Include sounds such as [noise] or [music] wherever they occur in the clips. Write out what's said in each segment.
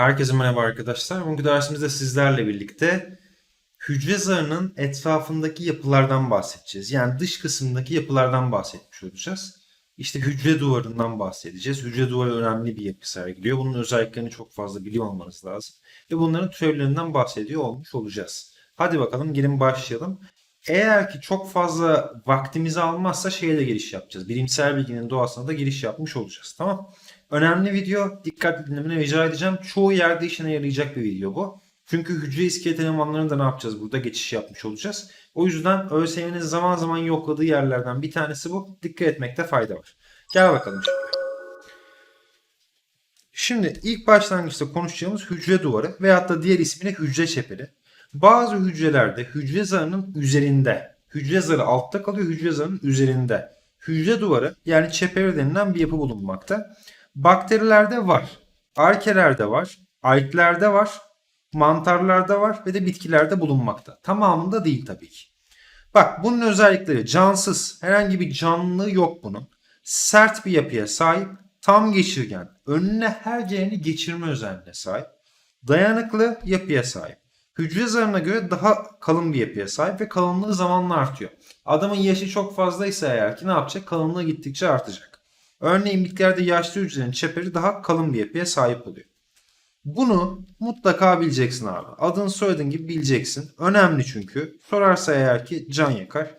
Herkese merhaba arkadaşlar. Bugünkü dersimizde sizlerle birlikte hücre zarının etrafındaki yapılardan bahsedeceğiz. Yani dış kısımdaki yapılardan bahsetmiş olacağız. İşte hücre duvarından bahsedeceğiz. Hücre duvarı önemli bir yapı sergiliyor. Bunun özelliklerini çok fazla biliyor olmanız lazım. Ve bunların türevlerinden bahsediyor olmuş olacağız. Hadi bakalım gelin başlayalım. Eğer ki çok fazla vaktimizi almazsa şeye de giriş yapacağız. Bilimsel bilginin doğasına da giriş yapmış olacağız. Tamam. Önemli video. Dikkatli dinlemeni rica edeceğim. Çoğu yerde işine yarayacak bir video bu. Çünkü hücre iskelet elemanlarını da ne yapacağız burada geçiş yapmış olacağız. O yüzden ÖSYM'nin zaman zaman yokladığı yerlerden bir tanesi bu. Dikkat etmekte fayda var. Gel bakalım. Şimdi ilk başlangıçta konuşacağımız hücre duvarı veyahut da diğer ismiyle hücre çeperi. Bazı hücrelerde hücre zarının üzerinde, hücre zarı altta kalıyor, hücre zarının üzerinde. Hücre duvarı yani çeperi denilen bir yapı bulunmakta. Bakterilerde var, arkelerde var, alglerde var, mantarlarda var ve de bitkilerde bulunmakta. Tamamında değil tabii ki. Bak bunun özellikleri cansız, herhangi bir canlılığı yok bunun. Sert bir yapıya sahip, tam geçirgen, önüne her geleni geçirme özelliğine sahip. Dayanıklı yapıya sahip. Hücre zarına göre daha kalın bir yapıya sahip ve kalınlığı zamanla artıyor. Adamın yaşı çok fazlaysa eğer ki ne yapacak? Kalınlığı gittikçe artacak. Örneğin bitkilerde yaşlı hücrelerin çeperi daha kalın bir yapıya sahip oluyor. Bunu mutlaka bileceksin abi. Adın soyadın gibi bileceksin. Önemli çünkü. Sorarsa eğer ki can yakar.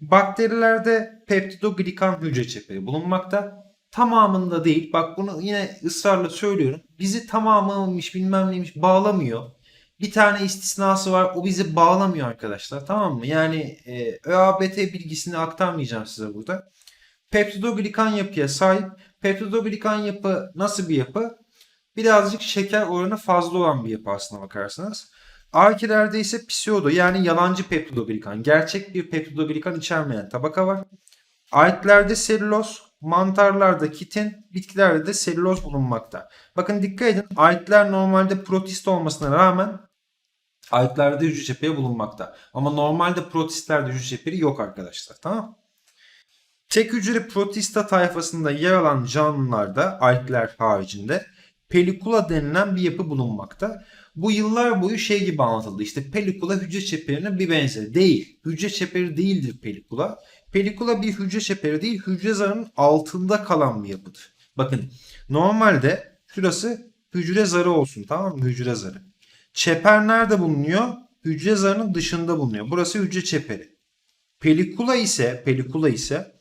Bakterilerde peptidoglikan hücre çeperi bulunmakta. Tamamında değil. Bak bunu yine ısrarla söylüyorum. Bizi tamamıymış bilmem neymiş bağlamıyor. Bir tane istisnası var. O bizi bağlamıyor arkadaşlar. Tamam mı? Yani e, ÖABT bilgisini aktarmayacağım size burada. Peptidoglikan yapıya sahip. Peptidoglikan yapı nasıl bir yapı? Birazcık şeker oranı fazla olan bir yapı aslına bakarsanız. Arkilerde ise pseudo yani yalancı peptidoglikan. Gerçek bir peptidoglikan içermeyen tabaka var. Alglerde selüloz, mantarlarda kitin, bitkilerde de selüloz bulunmakta. Bakın dikkat edin algler normalde protist olmasına rağmen alglerde hücre çeperi bulunmakta. Ama normalde protistlerde hücre çeperi yok arkadaşlar. Tamam Tek hücre protista tayfasında yer alan canlılarda algler haricinde pelikula denilen bir yapı bulunmakta. Bu yıllar boyu şey gibi anlatıldı. İşte pelikula hücre çeperine bir benzeri. Değil. Hücre çeperi değildir pelikula. Pelikula bir hücre çeperi değil, hücre zarının altında kalan bir yapıdır. Bakın normalde şurası hücre zarı olsun tamam mı? Hücre zarı. Çeper nerede bulunuyor? Hücre zarının dışında bulunuyor. Burası hücre çeperi. Pelikula ise pelikula ise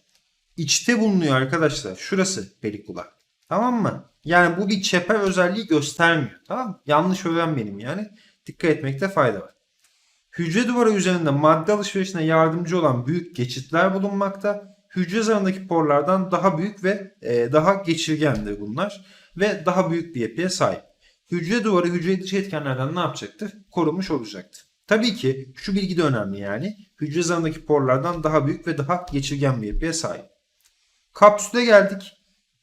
içte bulunuyor arkadaşlar. Şurası pelikula. Tamam mı? Yani bu bir çeper özelliği göstermiyor. Tamam mı? Yanlış öğrenmeyelim yani. Dikkat etmekte fayda var. Hücre duvarı üzerinde madde alışverişine yardımcı olan büyük geçitler bulunmakta. Hücre zarındaki porlardan daha büyük ve e, daha geçirgendir bunlar. Ve daha büyük bir yapıya sahip. Hücre duvarı hücre dışı etkenlerden ne yapacaktır? Korunmuş olacaktır. Tabii ki şu bilgi de önemli yani. Hücre zarındaki porlardan daha büyük ve daha geçirgen bir yapıya sahip. Kapsüle geldik.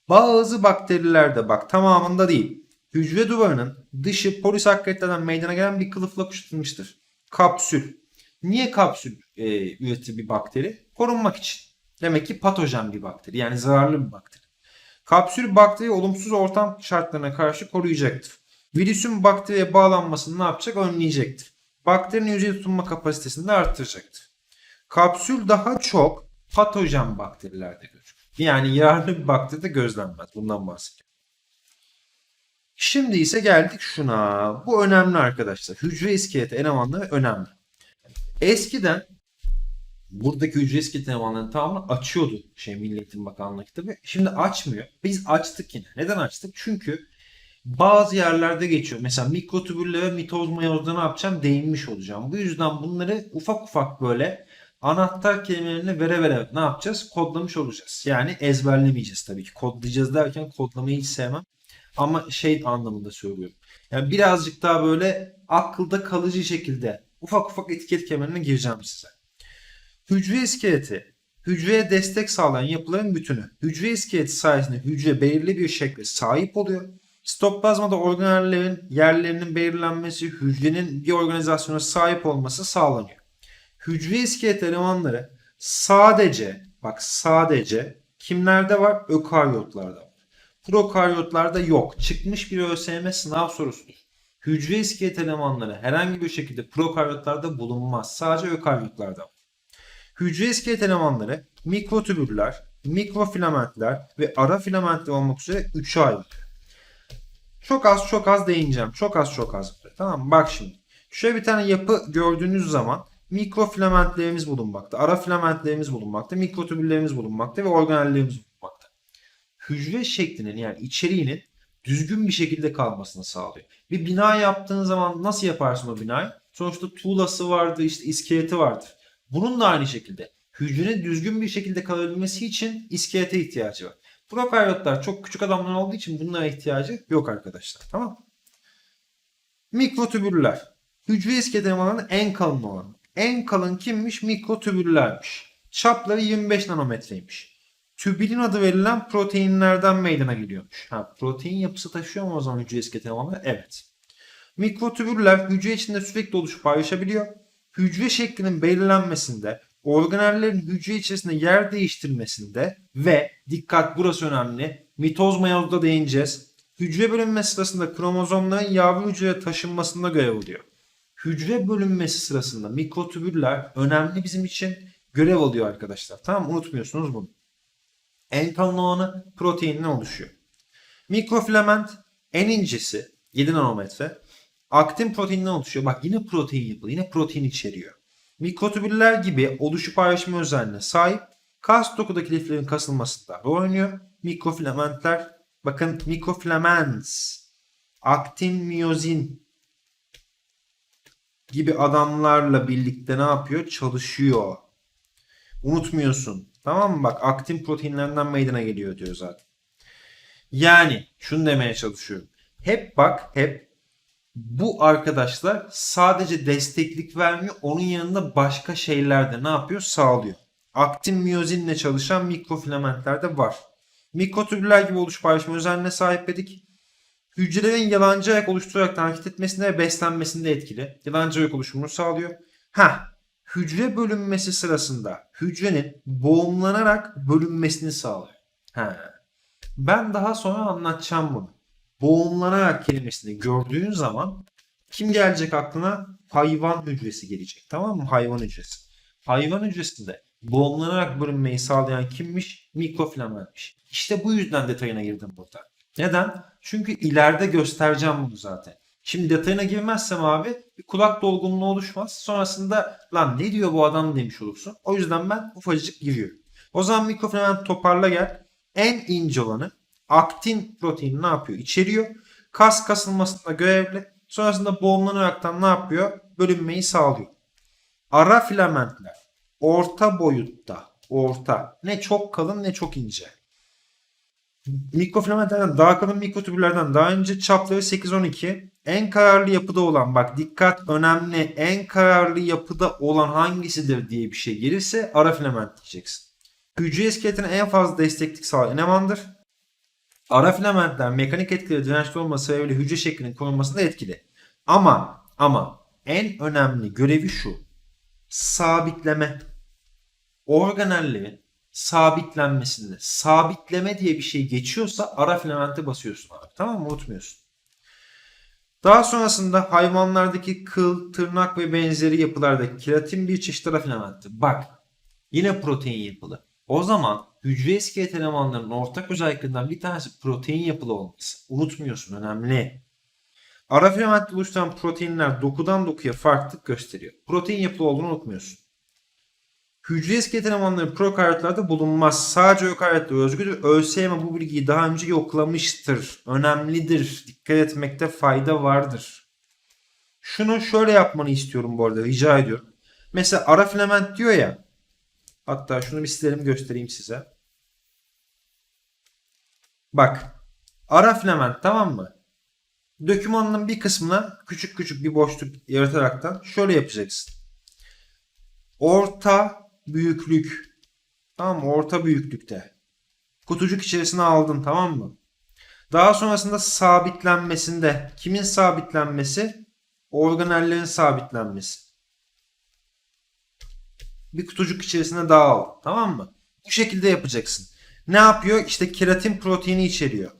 Bazı bakterilerde bak tamamında değil. Hücre duvarının dışı polisakkaritlerden meydana gelen bir kılıfla kuşatılmıştır. Kapsül. Niye kapsül e, üretir bir bakteri? Korunmak için. Demek ki patojen bir bakteri. Yani zararlı bir bakteri. Kapsül bakteri olumsuz ortam şartlarına karşı koruyacaktır. Virüsün bakteriye bağlanmasını ne yapacak? Önleyecektir. Bakterinin yüzeye tutunma kapasitesini de arttıracaktır. Kapsül daha çok patojen bakterilerde görülür. Yani yararlı bir bakteride gözlenmez. Bundan bahsediyorum. Şimdi ise geldik şuna. Bu önemli arkadaşlar. Hücre iskeleti elemanları önemli. Eskiden buradaki hücre iskeleti elemanlarının tamamını açıyordu şey Milli Eğitim Bakanlığı kitabı. Şimdi açmıyor. Biz açtık yine. Neden açtık? Çünkü bazı yerlerde geçiyor. Mesela mikrotübülle ve mitoz mayozda ne yapacağım? Değinmiş olacağım. Bu yüzden bunları ufak ufak böyle anahtar kelimelerini vere vere ne yapacağız? Kodlamış olacağız. Yani ezberlemeyeceğiz tabii ki. Kodlayacağız derken kodlamayı hiç sevmem. Ama şey anlamında söylüyorum. Yani birazcık daha böyle akılda kalıcı şekilde ufak ufak etiket kelimelerine gireceğim size. Hücre iskeleti hücreye destek sağlayan yapıların bütünü. Hücre iskeleti sayesinde hücre belirli bir şekle sahip oluyor. Sitoplazmada organellerin yerlerinin belirlenmesi, hücrenin bir organizasyona sahip olması sağlanıyor. Hücre iskelet elemanları sadece bak sadece kimlerde var? Ökaryotlarda var. Prokaryotlarda yok. Çıkmış bir ÖSYM sınav sorusudur. Hücre iskelet elemanları herhangi bir şekilde prokaryotlarda bulunmaz. Sadece ökaryotlarda var. Hücre iskelet elemanları mikrotübüller, mikrofilamentler ve ara filamentler olmak üzere 3'e ayrılır. Çok az çok az değineceğim. Çok az çok az. Tamam mı? Bak şimdi. Şöyle bir tane yapı gördüğünüz zaman mikrofilamentlerimiz bulunmakta. Ara filamentlerimiz bulunmakta. Mikrotübüllerimiz bulunmakta ve organellerimiz bulunmakta. Hücre şeklinin yani içeriğinin düzgün bir şekilde kalmasını sağlıyor. Bir bina yaptığın zaman nasıl yaparsın o binayı? Sonuçta tuğlası vardır, işte iskeleti vardır. Bunun da aynı şekilde hücrenin düzgün bir şekilde kalabilmesi için iskelete ihtiyacı var. Prokaryotlar çok küçük adamlar olduğu için bunlara ihtiyacı yok arkadaşlar. Tamam mı? Mikrotübüller. Hücre iskelet en kalın olanı. En kalın kimmiş? Mikrotübüllermiş. Çapları 25 nanometreymiş. Tübülin adı verilen proteinlerden meydana geliyormuş. Ha, protein yapısı taşıyor mu o zaman hücre iskelet elemanları? Evet. Mikrotübüller hücre içinde sürekli oluşup paylaşabiliyor. Hücre şeklinin belirlenmesinde, organellerin hücre içerisinde yer değiştirmesinde ve dikkat burası önemli. Mitoz meyozda değineceğiz. Hücre bölünmesi sırasında kromozomların yavru hücreye taşınmasında görev alıyor. Hücre bölünmesi sırasında mikrotübüller önemli bizim için görev alıyor arkadaşlar. Tamam unutmuyorsunuz bunu. En kalın olanı oluşuyor. Mikrofilament en incesi 7 nanometre. Aktin proteinden oluşuyor. Bak yine protein yapılı. Yine protein içeriyor. Mikrotübüller gibi oluşu paylaşma özelliğine sahip kas dokudaki liflerin kasılmasında rol oynuyor. Mikrofilamentler bakın mikrofilaments aktin miyozin gibi adamlarla birlikte ne yapıyor? Çalışıyor. Unutmuyorsun. Tamam mı? Bak aktin proteinlerinden meydana geliyor diyor zaten. Yani şunu demeye çalışıyorum. Hep bak hep bu arkadaşlar sadece desteklik vermiyor. Onun yanında başka şeyler de ne yapıyor? Sağlıyor. Aktin miyozinle çalışan mikrofilamentler de var. Mikrotübüller gibi oluş paylaşma özelliğine sahip dedik. Hücrelerin yalancı ayak oluşturarak hareket etmesinde ve beslenmesinde etkili. Yalancı ayak oluşumunu sağlıyor. Ha, hücre bölünmesi sırasında hücrenin boğumlanarak bölünmesini sağlıyor. Ha. Ben daha sonra anlatacağım bunu. Boğumlanarak kelimesini gördüğün zaman kim gelecek aklına? Hayvan hücresi gelecek. Tamam mı? Hayvan hücresi. Hayvan hücresinde boğumlanarak bölünmeyi sağlayan kimmiş? Mikrofilamentmiş. İşte bu yüzden detayına girdim burada. Neden? Çünkü ileride göstereceğim bunu zaten. Şimdi detayına girmezsem abi bir kulak dolgunluğu oluşmaz. Sonrasında lan ne diyor bu adam demiş olursun. O yüzden ben ufacık giriyorum. O zaman mikrofilament toparla gel. En ince olanı aktin proteini ne yapıyor? İçeriyor. Kas kasılmasında görevli. Sonrasında boğumlanaraktan ne yapıyor? Bölünmeyi sağlıyor. Ara filamentler orta boyutta. Orta. Ne çok kalın ne çok ince. Mikrofilamentlerden daha kalın mikrotübüllerden daha ince çapları 8-12. En kararlı yapıda olan bak dikkat önemli en kararlı yapıda olan hangisidir diye bir şey gelirse ara filament diyeceksin. Hücre iskeletine en fazla desteklik sağlayan elemandır. Ara filamentler mekanik etkileri dirençli olması sebebiyle hücre şeklinin korunmasında etkili. Ama ama en önemli görevi şu. Sabitleme. Organellerin sabitlenmesinde sabitleme diye bir şey geçiyorsa ara filamente basıyorsun abi. Tamam mı? Unutmuyorsun. Daha sonrasında hayvanlardaki kıl, tırnak ve benzeri yapılardaki keratin bir çeşit ara filamenttir. Bak yine protein yapılı. O zaman hücre iskelet elemanlarının ortak özelliklerinden bir tanesi protein yapılı olması. Unutmuyorsun önemli. Ara filamentle oluşturan proteinler dokudan dokuya farklılık gösteriyor. Protein yapılı olduğunu unutmuyorsun. Hücre iskelet elemanları prokaryotlarda bulunmaz. Sadece ökaryotlara özgüdür. ÖSYM bu bilgiyi daha önce yoklamıştır. Önemlidir. Dikkat etmekte fayda vardır. Şunu şöyle yapmanı istiyorum bu arada. Rica ediyorum. Mesela ara filament diyor ya. Hatta şunu bir silelim göstereyim size. Bak. Ara filament tamam mı? Dokümanın bir kısmına küçük küçük bir boşluk yarataraktan şöyle yapacaksın. Orta büyüklük. Tamam mı? Orta büyüklükte. Kutucuk içerisine aldın tamam mı? Daha sonrasında sabitlenmesinde kimin sabitlenmesi? Organellerin sabitlenmesi. Bir kutucuk içerisine daha al. Tamam mı? Bu şekilde yapacaksın. Ne yapıyor? İşte keratin proteini içeriyor.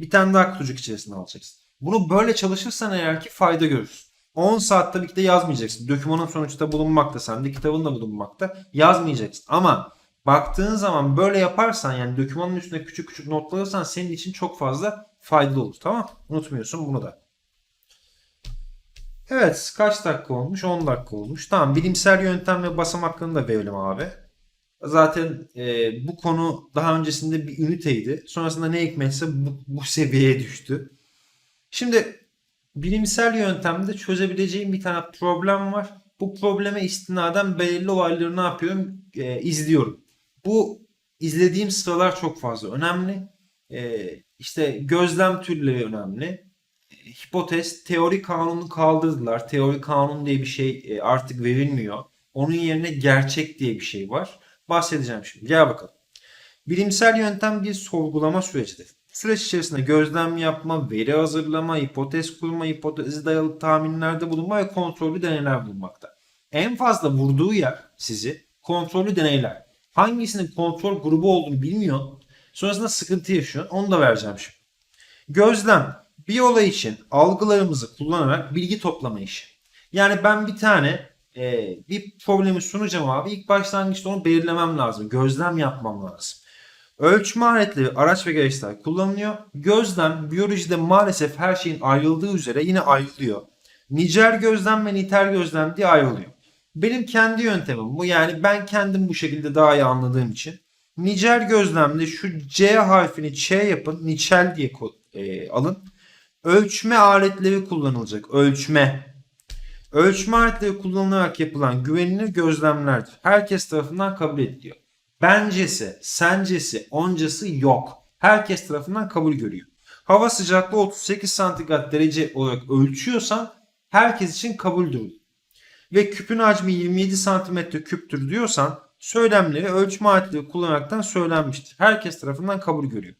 Bir tane daha kutucuk içerisine alacaksın. Bunu böyle çalışırsan eğer ki fayda görürsün. 10 saat tabii ki de yazmayacaksın. Dokümanın sonuçta bulunmakta sende, kitabın da bulunmakta. Yazmayacaksın. Ama baktığın zaman böyle yaparsan yani dokümanın üstüne küçük küçük notlar alırsan senin için çok fazla faydalı olur. Tamam Unutmuyorsun bunu da. Evet kaç dakika olmuş? 10 dakika olmuş. Tamam bilimsel yöntem ve basamaklarını da verelim abi. Zaten e, bu konu daha öncesinde bir üniteydi. Sonrasında ne hikmetse bu, bu seviyeye düştü. Şimdi bilimsel yöntemde çözebileceğim bir tane problem var. Bu probleme istinaden belirli olayları ne yapıyorum? E, izliyorum. Bu izlediğim sıralar çok fazla önemli. E, işte gözlem türleri önemli. E, hipotez, teori kanunu kaldırdılar. Teori kanun diye bir şey e, artık verilmiyor. Onun yerine gerçek diye bir şey var. Bahsedeceğim şimdi. Gel bakalım. Bilimsel yöntem bir sorgulama sürecidir. Süreç içerisinde gözlem yapma, veri hazırlama, hipotez kurma, hipotezi dayalı tahminlerde bulunma ve kontrollü deneyler bulunmakta. En fazla vurduğu yer sizi kontrollü deneyler. Hangisinin kontrol grubu olduğunu bilmiyor. Sonrasında sıkıntı yaşıyor. Onu da vereceğim şimdi. Gözlem bir olay için algılarımızı kullanarak bilgi toplama işi. Yani ben bir tane e, bir problemi sunacağım abi. İlk başlangıçta onu belirlemem lazım. Gözlem yapmam lazım. Ölçme aletleri, araç ve gereçler kullanılıyor. Gözlem biyolojide maalesef her şeyin ayrıldığı üzere yine ayrılıyor. Nicel gözlem ve nitel gözlem diye ayrılıyor. Benim kendi yöntemim bu. Yani ben kendim bu şekilde daha iyi anladığım için. Nicel gözlemde şu C harfini Ç yapın. Niçel diye e, alın. Ölçme aletleri kullanılacak. Ölçme. Ölçme aletleri kullanılarak yapılan güvenilir gözlemlerdir. Herkes tarafından kabul ediliyor. Bencesi, sencesi, oncası yok. Herkes tarafından kabul görüyor. Hava sıcaklığı 38 santigrat derece olarak ölçüyorsan herkes için kabuldür. Ve küpün hacmi 27 santimetre küptür diyorsan söylemleri ölçme aletleri kullanaraktan söylenmiştir. Herkes tarafından kabul görüyor.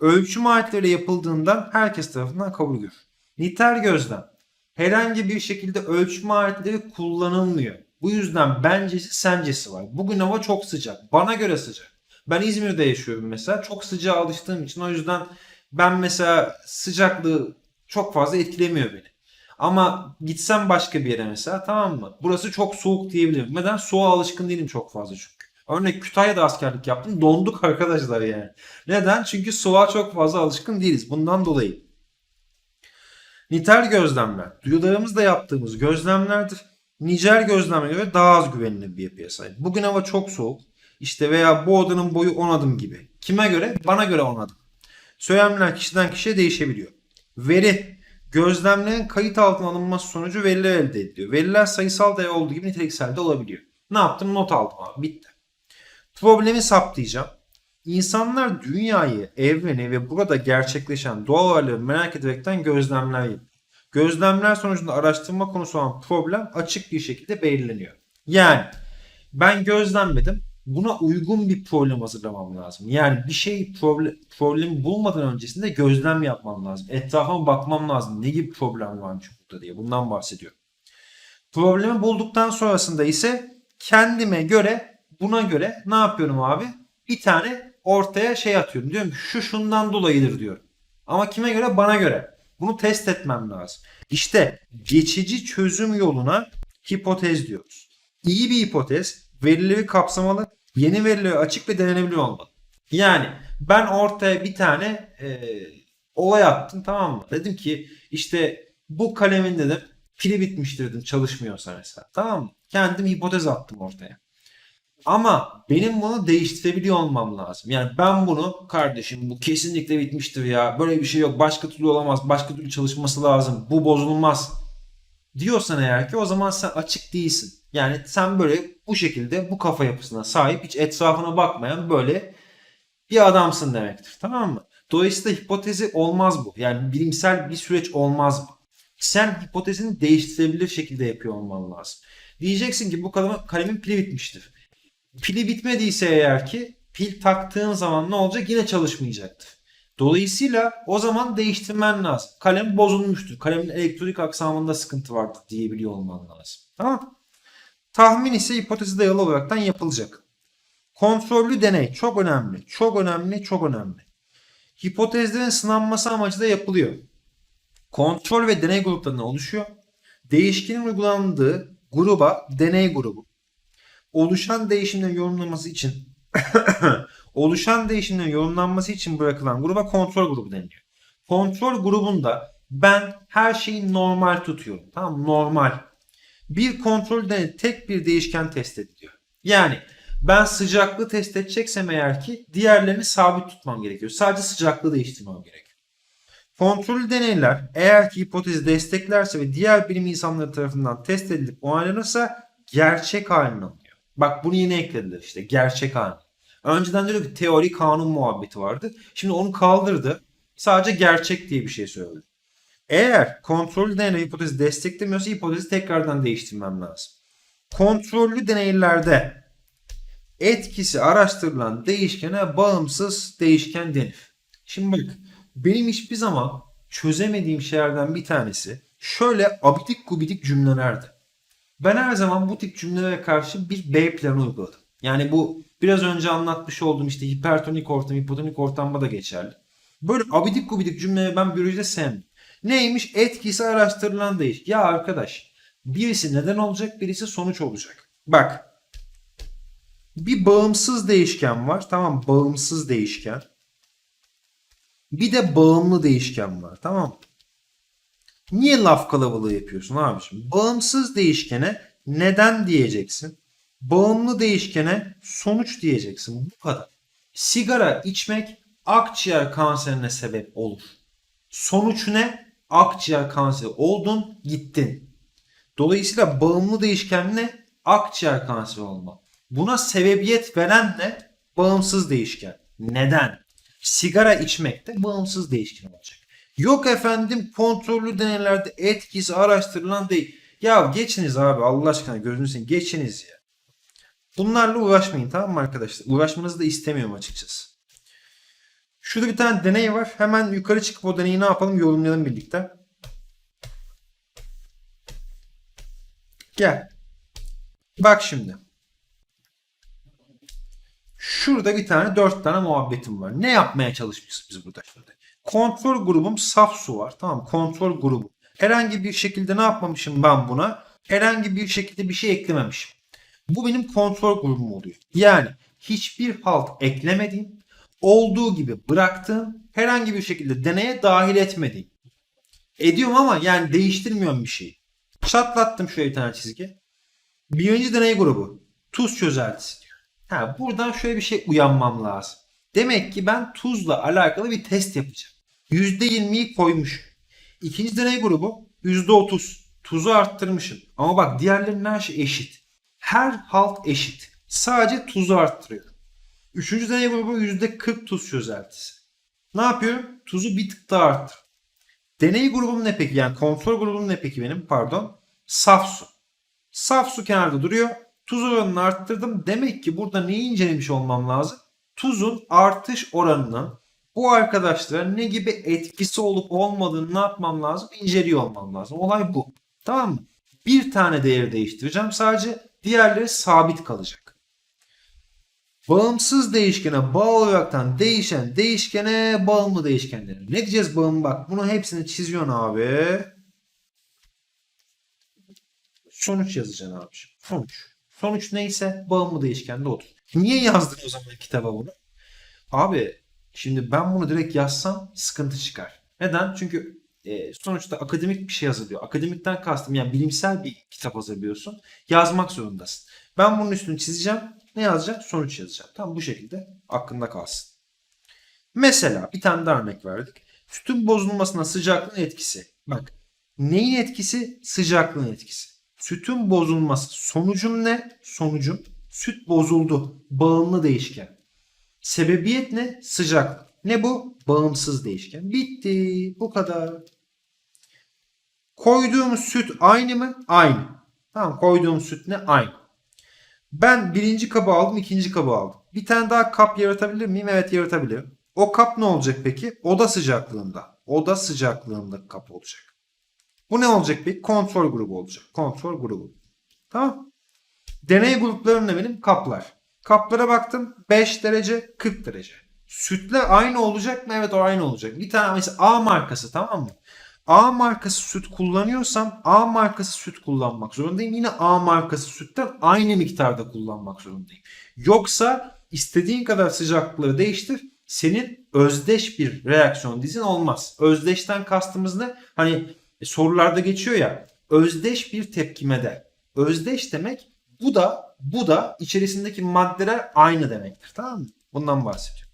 Ölçüm aletleri yapıldığından herkes tarafından kabul görür. Nitel gözlem herhangi bir şekilde ölçme aletleri kullanılmıyor. Bu yüzden bencesi sencesi var. Bugün hava çok sıcak. Bana göre sıcak. Ben İzmir'de yaşıyorum mesela. Çok sıcağa alıştığım için o yüzden ben mesela sıcaklığı çok fazla etkilemiyor beni. Ama gitsem başka bir yere mesela tamam mı? Burası çok soğuk diyebilirim. Neden? Soğuğa alışkın değilim çok fazla çünkü. Örnek Kütahya'da askerlik yaptım. Donduk arkadaşlar yani. Neden? Çünkü soğuğa çok fazla alışkın değiliz. Bundan dolayı. Nitel gözlemler. Duyularımızla yaptığımız gözlemlerdir. Nicel gözleme göre daha az güvenilir bir yapıya sahip. Bugün hava çok soğuk. İşte veya bu odanın boyu 10 adım gibi. Kime göre? Bana göre 10 adım. Söylemler kişiden kişiye değişebiliyor. Veri. Gözlemlerin kayıt altına alınması sonucu veriler elde ediliyor. Veriler sayısal değer olduğu gibi niteliksel de olabiliyor. Ne yaptım? Not aldım abi. Bitti. Problemi saptayacağım. İnsanlar dünyayı, evreni ve burada gerçekleşen doğal olayları merak ederekten gözlemler yapıyor. Gözlemler sonucunda araştırma konusu olan problem açık bir şekilde belirleniyor. Yani ben gözlemledim. Buna uygun bir problem hazırlamam lazım. Yani bir şey problem, problemi bulmadan öncesinde gözlem yapmam lazım. Etrafıma bakmam lazım. Ne gibi problem varmış burada diye. Bundan bahsediyorum. Problemi bulduktan sonrasında ise kendime göre buna göre ne yapıyorum abi? Bir tane ortaya şey atıyorum. Diyorum şu şundan dolayıdır diyorum. Ama kime göre? Bana göre. Bunu test etmem lazım. İşte geçici çözüm yoluna hipotez diyoruz. İyi bir hipotez verileri kapsamalı, yeni verilere açık ve denenebilir olmalı. Yani ben ortaya bir tane e, olay attım tamam mı? Dedim ki işte bu kalemin dedim pili bitmiştir dedim çalışmıyorsa mesela. Tamam mı? Kendim hipotez attım ortaya. Ama benim bunu değiştirebiliyor olmam lazım. Yani ben bunu kardeşim bu kesinlikle bitmiştir ya. Böyle bir şey yok. Başka türlü olamaz. Başka türlü çalışması lazım. Bu bozulmaz. Diyorsan eğer ki o zaman sen açık değilsin. Yani sen böyle bu şekilde bu kafa yapısına sahip hiç etrafına bakmayan böyle bir adamsın demektir. Tamam mı? Dolayısıyla hipotezi olmaz bu. Yani bilimsel bir süreç olmaz bu. Sen hipotezini değiştirebilir şekilde yapıyor olman lazım. Diyeceksin ki bu kalem, kalemin pili bitmiştir. Pili bitmediyse eğer ki pil taktığın zaman ne olacak? Yine çalışmayacaktır. Dolayısıyla o zaman değiştirmen lazım. Kalem bozulmuştur. Kalemin elektronik aksamında sıkıntı vardır diyebiliyor olman lazım. Tamam Tahmin ise hipotezi dayalı olaraktan yapılacak. Kontrollü deney çok önemli. Çok önemli, çok önemli. Hipotezlerin sınanması amacıyla yapılıyor. Kontrol ve deney gruplarından oluşuyor. Değişkenin uygulandığı gruba deney grubu. Oluşan değişimlerin yorumlanması için [coughs] oluşan değişimlerin yorumlanması için bırakılan gruba kontrol grubu deniliyor. Kontrol grubunda ben her şeyi normal tutuyorum. Tamam normal. Bir kontrol deney tek bir değişken test ediliyor. Yani ben sıcaklığı test edeceksem eğer ki diğerlerini sabit tutmam gerekiyor. Sadece sıcaklığı değiştirmem gerekiyor. Kontrollü deneyler eğer ki hipotezi desteklerse ve diğer bilim insanları tarafından test edilip onaylanırsa gerçek haline alıyor. Bak bunu yine eklediler işte gerçek haline. Önceden diyor ki teori kanun muhabbeti vardı. Şimdi onu kaldırdı. Sadece gerçek diye bir şey söyledi. Eğer kontrollü deney hipotezi desteklemiyorsa hipotezi tekrardan değiştirmem lazım. Kontrollü deneylerde etkisi araştırılan değişkene bağımsız değişken denir. Şimdi bak benim hiçbir zaman çözemediğim şeylerden bir tanesi şöyle abidik gubidik cümlelerdi. Ben her zaman bu tip cümlelere karşı bir B planı uyguladım. Yani bu biraz önce anlatmış olduğum işte hipertonik ortam, hipotonik ortamda da geçerli. Böyle abidik gubidik cümleleri ben biyolojide sevmem. Neymiş? Etkisi araştırılan değiş. Ya arkadaş birisi neden olacak birisi sonuç olacak. Bak bir bağımsız değişken var. Tamam bağımsız değişken. Bir de bağımlı değişken var. Tamam mı? Niye laf kalabalığı yapıyorsun abiciğim? Bağımsız değişkene neden diyeceksin. Bağımlı değişkene sonuç diyeceksin. Bu kadar. Sigara içmek akciğer kanserine sebep olur. Sonuç ne? Akciğer kanseri oldun, gittin. Dolayısıyla bağımlı değişken ne? Akciğer kanseri olma. Buna sebebiyet veren ne? Bağımsız değişken. Neden? Sigara içmek de bağımsız değişken olacak. Yok efendim kontrollü deneylerde etkisi araştırılan değil. Ya geçiniz abi Allah aşkına gözünü seveyim geçiniz ya. Bunlarla uğraşmayın tamam mı arkadaşlar? Uğraşmanızı da istemiyorum açıkçası. Şurada bir tane deney var. Hemen yukarı çıkıp o deneyi ne yapalım yorumlayalım birlikte. Gel. Bak şimdi. Şurada bir tane dört tane muhabbetim var. Ne yapmaya çalışmışız biz burada şimdi? Kontrol grubum saf su var. Tamam kontrol grubu. Herhangi bir şekilde ne yapmamışım ben buna? Herhangi bir şekilde bir şey eklememişim. Bu benim kontrol grubum oluyor. Yani hiçbir halt eklemediğim, olduğu gibi bıraktığım, herhangi bir şekilde deneye dahil etmediğim. Ediyorum ama yani değiştirmiyorum bir şeyi. Çatlattım şöyle bir tane çizgi. Birinci deney grubu. Tuz çözeltisi diyor. Ha, buradan şöyle bir şey uyanmam lazım. Demek ki ben tuzla alakalı bir test yapacağım. %20'yi koymuş. İkinci deney grubu %30. Tuzu arttırmışım. Ama bak diğerlerinin her şey eşit. Her halt eşit. Sadece tuzu arttırıyor. Üçüncü deney grubu %40 tuz çözeltisi. Ne yapıyorum? Tuzu bir tık daha arttır. Deney grubum ne peki? Yani kontrol grubum ne peki benim? Pardon. Saf su. Saf su kenarda duruyor. Tuz oranını arttırdım. Demek ki burada neyi incelemiş olmam lazım? Tuzun artış oranının bu arkadaşlara ne gibi etkisi olup olmadığını ne yapmam lazım? İnceliyor olmam lazım. Olay bu. Tamam mı? Bir tane değeri değiştireceğim. Sadece diğerleri sabit kalacak. Bağımsız değişkene bağlı olaraktan değişen değişkene bağımlı değişken denir. Ne diyeceğiz bağımlı? Bak bunu hepsini çiziyorsun abi. Sonuç yazacaksın abi. Sonuç. Sonuç neyse bağımlı değişkende odur. Niye yazdın o zaman kitaba bunu? Abi şimdi ben bunu direkt yazsam sıkıntı çıkar. Neden? Çünkü e, sonuçta akademik bir şey hazırlıyor. Akademikten kastım yani bilimsel bir kitap hazırlıyorsun. Yazmak zorundasın. Ben bunun üstünü çizeceğim. Ne yazacağım? Sonuç yazacağım. Tam bu şekilde aklında kalsın. Mesela bir tane daha örnek verdik. Sütün bozulmasına sıcaklığın etkisi. Bak neyin etkisi? Sıcaklığın etkisi. Sütün bozulması. Sonucum ne? Sonucum süt bozuldu. Bağımlı değişken. Sebebiyet ne? Sıcaklık. Ne bu? Bağımsız değişken. Bitti. Bu kadar. Koyduğumuz süt aynı mı? Aynı. Tamam koyduğum süt ne? Aynı. Ben birinci kabı aldım, ikinci kabı aldım. Bir tane daha kap yaratabilir miyim? Evet yaratabilirim. O kap ne olacak peki? Oda sıcaklığında. Oda sıcaklığında kap olacak. Bu ne olacak peki? Kontrol grubu olacak. Kontrol grubu. Tamam. Deney gruplarım ne benim? Kaplar. Kaplara baktım 5 derece 40 derece. Sütle aynı olacak mı? Evet o aynı olacak. Bir tane mesela A markası tamam mı? A markası süt kullanıyorsam A markası süt kullanmak zorundayım. Yine A markası sütten aynı miktarda kullanmak zorundayım. Yoksa istediğin kadar sıcaklıkları değiştir. Senin özdeş bir reaksiyon dizin olmaz. Özdeşten kastımız ne? Hani e, sorularda geçiyor ya. Özdeş bir tepkimede. Özdeş demek bu da bu da içerisindeki maddeler aynı demektir. Tamam mı? Bundan bahsediyorum.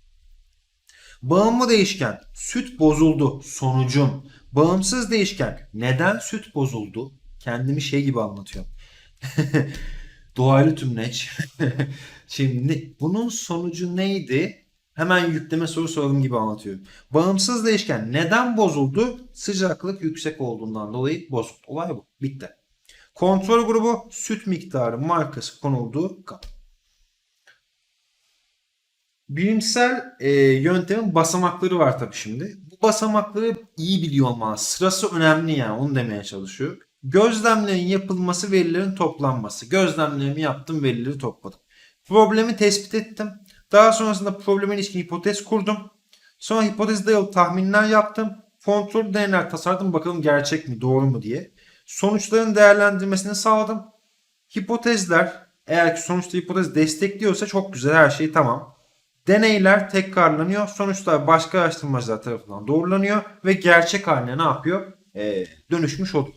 Bağımlı değişken süt bozuldu sonucum. Bağımsız değişken neden süt bozuldu? Kendimi şey gibi anlatıyorum. [laughs] Doğaylı tümleç. [laughs] Şimdi bunun sonucu neydi? Hemen yükleme soru soralım gibi anlatıyorum. Bağımsız değişken neden bozuldu? Sıcaklık yüksek olduğundan dolayı bozuldu. Olay bu. Bitti. Kontrol grubu süt miktarı markası konulduğu kap. Bilimsel e, yöntemin basamakları var tabii şimdi. Bu basamakları iyi biliyor olman. Sırası önemli yani onu demeye çalışıyor. Gözlemlerin yapılması, verilerin toplanması. Gözlemlerimi yaptım, verileri topladım. Problemi tespit ettim. Daha sonrasında probleme ilişkin hipotez kurdum. Sonra hipotez dayalı tahminler yaptım. Kontrol deneyler tasarladım bakalım gerçek mi, doğru mu diye. Sonuçların değerlendirmesini sağladım. Hipotezler eğer ki sonuçta hipotez destekliyorsa çok güzel her şey tamam. Deneyler tekrarlanıyor. Sonuçlar başka araştırmacılar tarafından doğrulanıyor ve gerçek haline ne yapıyor? Ee, dönüşmüş oluyor.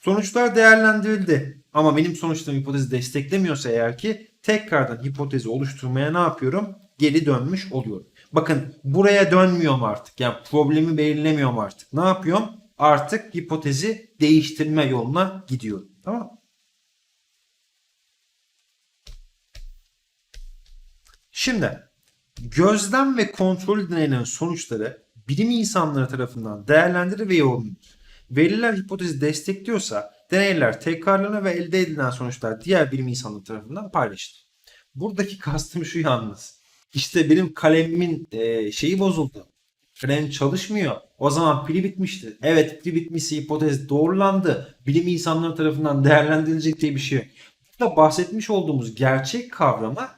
Sonuçlar değerlendirildi. Ama benim sonuçlarım hipotezi desteklemiyorsa eğer ki tekrardan hipotezi oluşturmaya ne yapıyorum? Geri dönmüş oluyorum. Bakın buraya dönmüyorum artık. Yani problemi belirlemiyorum artık. Ne yapıyorum? Artık hipotezi değiştirme yoluna gidiyorum. Tamam? Şimdi gözlem ve kontrol deneylerinin sonuçları bilim insanları tarafından değerlendirilir ve yorumlanır. Veriler hipotezi destekliyorsa deneyler tekrarlanır ve elde edilen sonuçlar diğer bilim insanları tarafından paylaşılır. Buradaki kastım şu yalnız. İşte benim kalemimin şeyi bozuldu. Fren çalışmıyor. O zaman pili bitmişti. Evet pili bitmişse hipotez doğrulandı. Bilim insanları tarafından değerlendirilecek diye bir şey yok. Burada bahsetmiş olduğumuz gerçek kavrama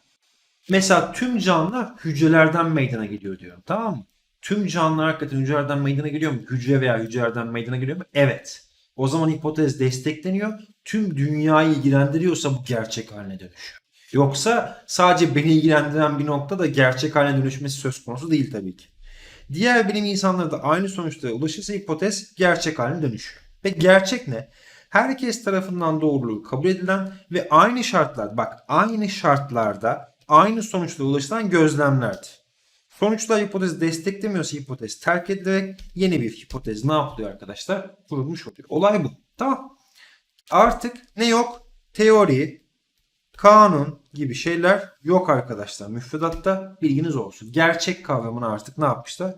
mesela tüm canlılar hücrelerden meydana geliyor diyorum. Tamam mı? Tüm canlılar hakikaten hücrelerden meydana geliyor mu? Hücre veya hücrelerden meydana geliyor mu? Evet. O zaman hipotez destekleniyor. Tüm dünyayı ilgilendiriyorsa bu gerçek haline dönüşüyor. Yoksa sadece beni ilgilendiren bir nokta da gerçek haline dönüşmesi söz konusu değil tabii ki. Diğer bilim insanları da aynı sonuçlara ulaşırsa hipotez gerçek haline dönüşüyor. Ve gerçek ne? Herkes tarafından doğruluğu kabul edilen ve aynı şartlar, bak aynı şartlarda aynı sonuçlara ulaşılan gözlemlerdir. Sonuçlar hipotezi desteklemiyorsa hipotez terk edilerek yeni bir hipotez ne yapılıyor arkadaşlar? Kurulmuş oluyor. Olay bu. Tamam. Artık ne yok? Teori, kanun gibi şeyler yok arkadaşlar. Müfredatta bilginiz olsun. Gerçek kavramını artık ne yapmışlar?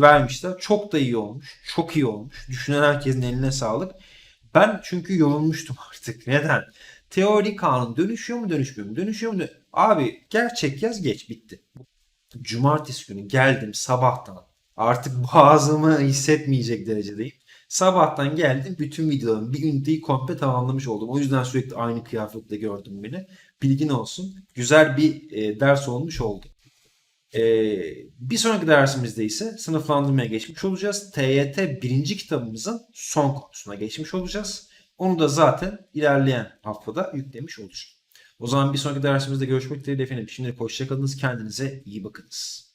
Vermişler. Çok da iyi olmuş. Çok iyi olmuş. Düşünen herkesin eline sağlık. Ben çünkü yorulmuştum [laughs] artık. Neden? Teori kanun dönüşüyor mu dönüşmüyor mu? Dönüşüyor mu? Abi gerçek yaz geç bitti. Cumartesi günü geldim sabahtan. Artık [laughs] boğazımı hissetmeyecek derecedeyim. Sabahtan geldim bütün videoların bir üniteyi komple tamamlamış oldum. O yüzden sürekli aynı kıyafetle gördüm beni. Bilgin olsun. Güzel bir e, ders olmuş oldu. E, bir sonraki dersimizde ise sınıflandırmaya geçmiş olacağız. TYT birinci kitabımızın son konusuna geçmiş olacağız. Onu da zaten ilerleyen haftada yüklemiş olacağım. O zaman bir sonraki dersimizde görüşmek dileğiyle efendim. Şimdilik hoşçakalınız. Kendinize iyi bakınız.